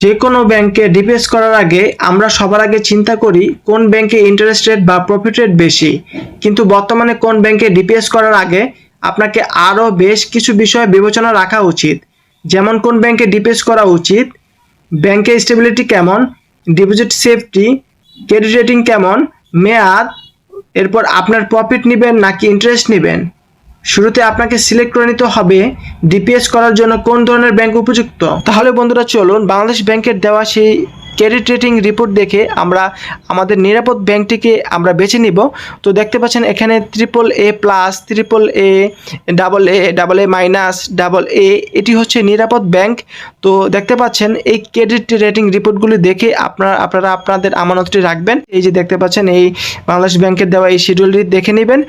যে কোনো ব্যাংকে ডিপেস করার আগে আমরা সবার আগে চিন্তা করি কোন ব্যাংকে ইন্টারেস্ট রেট বা প্রফিট রেট বেশি। কিন্তু বর্তমানে কোন ব্যাংকে ডিপিএস করার আগে আপনাকে আরও বেশ কিছু বিষয় বিবেচনা রাখা উচিত। যেমন কোন ব্যাংকে ডিপিএস করা উচিত, ব্যাংকের স্টেবিলিটি কেমন ডিপোজিট সেফটি ক্রেডিট রেটিং কেমন, মেয়াদ, এরপর আপনার প্রফিট নেবেন নাকি ইন্টারেস্ট নেবেন। শুরুতে আপনাকে সিলেক্ট করে নিতে হবে ডিপিএস করার জন্য কোন ধরনের ব্যাংক উপযুক্ত? তাহলে বন্ধুরা চলুন বাংলাদেশ ব্যাংকের দেওয়া সেই ক্রেডিট রেটিং রিপোর্ট দেখে আমরা আমাদের নিরাপদ ব্যাংকটিকে আমরা বেছে নিব। তো দেখতে পাচ্ছেন এখানে triple A plus triple A double A double A minus double A এটি হচ্ছে নিরাপদ ব্যাংক। তো দেখতে পাচ্ছেন এই ক্রেডিট রেটিং রিপোর্টগুলি দেখে আপনারা আপনারা আপনাদের আমানতটি রাখবেন। এই যে দেখতে পাচ্ছেন এই বাংলাদেশ ব্যাংকের দেওয়া এই শিডিউলটি দেখে নেবেন।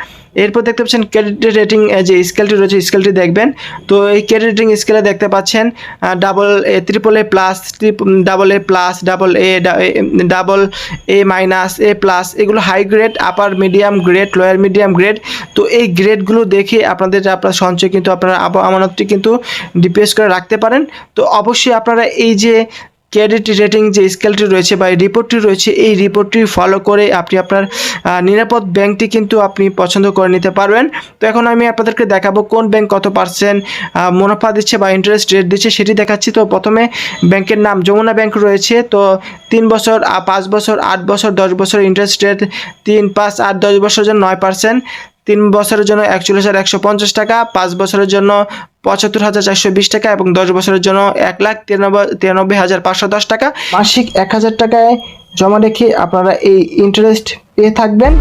এরপর দেখতে পাচ্ছেন ক্রেডিট রেটিং যে স্কেলটি রয়েছে, স্কেলটি দেখবেন। তো এই ক্রেডিট রেটিং স্কেলে দেখতে পাচ্ছেন double A triple A plus double A plus double A double A minus A plus এগুলো high grade upper medium grade lower medium grade তো এই গ্রেডগুলো দেখে আপনাদের আপনার সঞ্চয়, কিন্তু আপনারা আমানতটি কিন্তু ডিপিএস করে রাখতে পারেন। তো অবশ্যই আপনারা এই যে ক্রেডিট রেটিং যে স্কেলটি রয়েছে বা এই রিপোর্টটি রয়েছে, এই রিপোর্টটি ফলো করে আপনি আপনার নিরাপদ ব্যাংকটি কিন্তু আপনি পছন্দ করে নিতে পারবেন। তো এখন আমি আপনাদেরকে দেখাবো কোন ব্যাংক কত পার্সেন্ট মুনাফা দিচ্ছে বা ইন্টারেস্ট রেট দিচ্ছে, সেটি দেখাচ্ছি। তো প্রথমে ব্যাংকের নাম যমুনা ব্যাংক রয়েছে। তো তিন বছর পাঁচ বছর, আট বছর, দশ বছর ইন্টারেস্ট রেট তিন, পাঁচ, আট, দশ বছরের জন্য নয় পার্সেন্ট তিন বছরের জন্য একচল্লিশ হাজার একশো পঞ্চাশ টাকা, পাঁচ বছরের জন্য পঁচাত্তর হাজার চারশো বিশ টাকা এবং দশ বছরের জন্য এক লাখ তিরানব্বই হাজার পাঁচশো দশ টাকা। মাসিক এক হাজার টাকায় জমা রেখে আপনারা এই ইন্টারেস্ট পেয়ে থাকবেন।